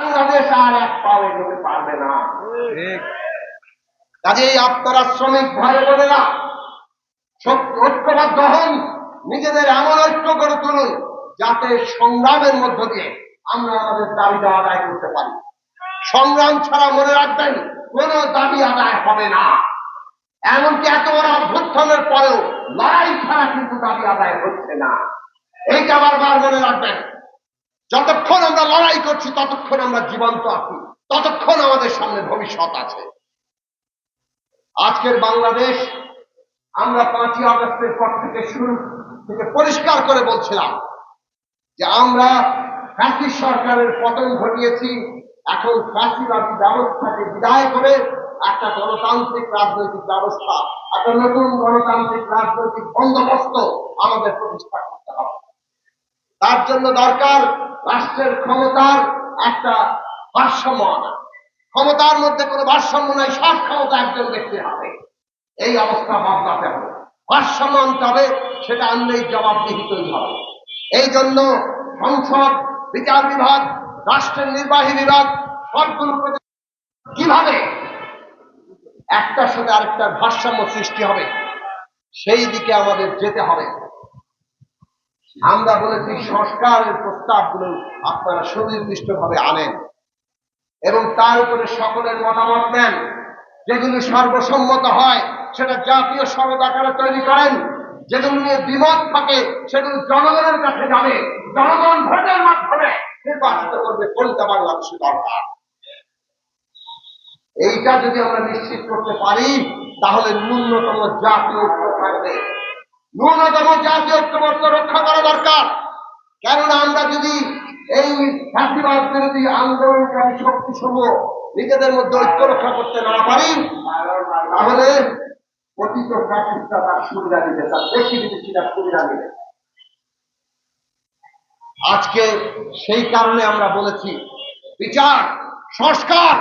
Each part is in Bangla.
বাংলাদেশ আর এক পাও এগোতে পারবে না। কাজেই আপনারা শ্রমিক ভাই বোনেরা সত্য ঐক্যবদ্ধ হন নিজেদের এমন ঐক্য করে তুলুন যাতে সংগ্রামের মধ্য দিয়ে আমরা আমাদের দাবিটা আদায় করতে পারি। সংগ্রাম ছাড়া মনে রাখবেন কোন দাবি আদায় হবে না। এমনকি এত বড় অভ্যুত্থানের পরেও লড়াই ছাড়া কিন্তু দাবি আদায় হচ্ছে না। এইটা বারবার মনে রাখবেন। যতক্ষণ আমরা লড়াই করছি, ততক্ষণ আমরা জীবন্ত আছি। ততক্ষণ আমাদের সামনে ভবিষ্যৎ আছে। আজকের বাংলাদেশ, আমরা পাঁচই আগস্টের পর থেকে শুরু থেকে পরিষ্কার করে বলছিলাম যে আমরা ফ্যাসিস্ট সরকারের পতন ঘটিয়েছি। এখন ফ্যাসিবাদী ব্যবস্থাকে বিদায় করে একটা গণতান্ত্রিক রাজনৈতিক ব্যবস্থা, একটা নতুন গণতান্ত্রিক রাজনৈতিক বন্দোবস্ত আমাদের প্রতিষ্ঠা তার জন্য দরকার রাষ্ট্রের ক্ষমতার একটা ভারসাম্য আনা। ক্ষমতার মধ্যে কোনো ভারসাম্য নাই, সব ক্ষমতা একজন ব্যক্তির হাতে। এই অবস্থা বদলাতে হবে। ভারসাম্য আনতে হবে, সেটা আনলেই জবাবদিহি তৈরি হবে। এই জন্য সংসদ, বিচার বিভাগ, রাষ্ট্রের নির্বাহী বিভাগ সবগুলোকে কীভাবে একটার সাথে আরেকটার ভারসাম্য সৃষ্টি হবে, সেই দিকে আমাদের যেতে হবে। আমরা বলেছি, সংস্কারের প্রস্তাবগুলো আপনারা সুনির্দিষ্টভাবে আনেন। এবং তার উপরে সকলের মতামত নেন। যেগুলো সর্বসম্মত হয়, সেটা জাতীয় সনদ আকারে তৈরি করেন। যেগুলো নিয়ে দ্বিমত থাকে, সেগুলো জনগণের কাছে যাবে। জনগণ ভোটের মাধ্যমে নির্বাচিত করবে, কোনটা বাংলাদেশে দরকার? এইটা যদি আমরা নিশ্চিত করতে পারি, তাহলে ন্যূনতম জাতীয় থাকবে। ন্যূনতম জাতীয় ঐক্যবদ্ধ রক্ষা করা দরকার। কেননা আমরা যদি এই ফাঁসিবাদ বিরোধী আন্দোলনকারী শক্তি সমূহ নিজেদের মধ্যে ঐক্য রক্ষা করতে না পারি, তাহলে অতীত ফ্যাসিস্টরা তার সুবিধা নিবে তার দেশি বিদেশিরা সুবিধা নিবে আজকে সেই কারণে আমরা বলেছি, বিচার, সংস্কার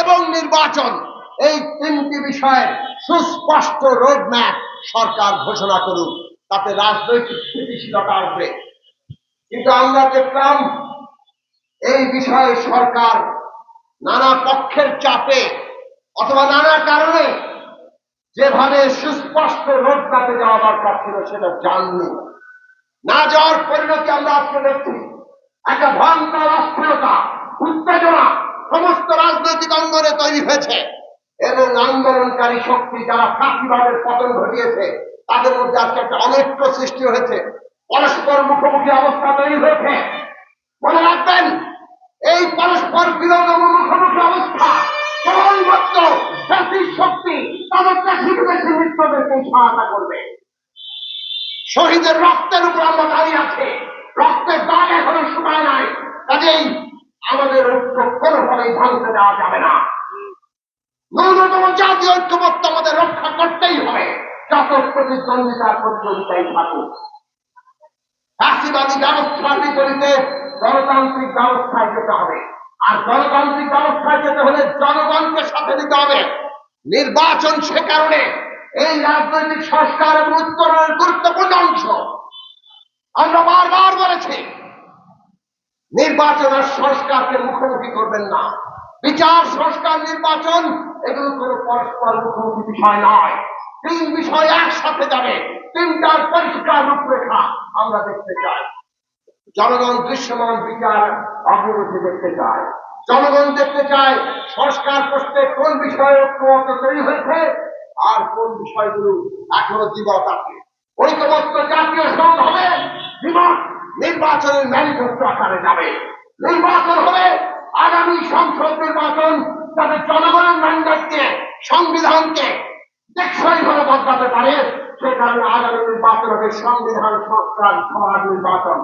এবং নির্বাচন, এই তিনটি বিষয়ের সুস্পষ্ট রোডম্যাপ সরকার ঘোষণা করুক, তাতে রাজনৈতিক স্থিতিশীলতা আসবে। কিন্তু আমরা দেখলাম এই বিষয়ে সরকার নানা পক্ষের চাপে অথবা নানা কারণে যেভাবে সুস্পষ্ট রোডম্যাপে যাওয়া দরকার ছিল সেটা জাননি। না যাওয়ার পরিণতি আমরা আজকে দেখছি। একটা ভয়ঙ্কর অস্থিরতা, উত্তেজনা, সমস্ত রাজনৈতিক অঙ্গনে তৈরি হয়েছে। এবং আন্দোলনকারী শক্তি যারা ফাঁসিবাদের পতন ঘটিয়েছে, তাদের মধ্যে আজকে একটা অনৈক্য সৃষ্টি হয়েছে। পরস্পর মুখোমুখি অবস্থা তৈরি হয়েছে। মনে রাখবেন, এই পরস্পর বিরোধ মুখোমুখি অবস্থা কেবলমাত্র জাতির শক্তি তাদের বেশি সহায়তা করবে। শহীদের রক্তের উপর আমরা দাঁড়িয়ে আছে। রক্তের দাগ এখনও শুকায় নাই। কাজেই আমাদের ঐক্য কোনোভাবেই ভাঙতে দেওয়া যাবে না। ন্যূনতম জাতীয় আমাদের রক্ষা করতেই হবে। যত প্রতিদ্বন্দ্বিতার প্রতিযোগিতাই থাকুক। ব্যবস্থার বিপরীতে গণতান্ত্রিক ব্যবস্থায় যেতে হবে। আর গণতান্ত্রিক ব্যবস্থায় যেতে হলে জনগণকে সাথে নিতে হবে। নির্বাচন সে কারণে এই রাজনৈতিক সংস্কার এবং উত্তরণের গুরুত্বপূর্ণ অংশ আমরা বারবার বলেছি নির্বাচন আর সংস্কারকে মুখোমুখি করবেন না। বিচার, সংস্কার, নির্বাচন এগুলো কোনো পরস্পর মুখোমুখি বিষয় নয়। তিন বিষয় একসাথে যাবে। তিনটার পরিষ্কার রূপরেখা আমরা দেখতে চাই। জনগণ দৃশ্যমান বিচার অগ্রগতি দেখতে চায়। জনগণ দেখতে চায় সংস্কার করতে কোন বিষয়ে ঐক্যমত তৈরি হয়েছে আর কোন বিষয়গুলো এখনও দ্বিমত আছে। ঐক্যমত্য জাতীয় সংঘ হবে। নির্বাচনের ম্যানিফেস্টো আকারে যাবে। নির্বাচন হবে আগামী সংসদ নির্বাচন, যাতে জনগণের ম্যান্ডেটকে সংবিধানকে টেকসই ভাবে বদলাতে পারে সে কারণে আগামী নির্বাচন হবে সংবিধান সংস্কার সমাজ নির্বাচন।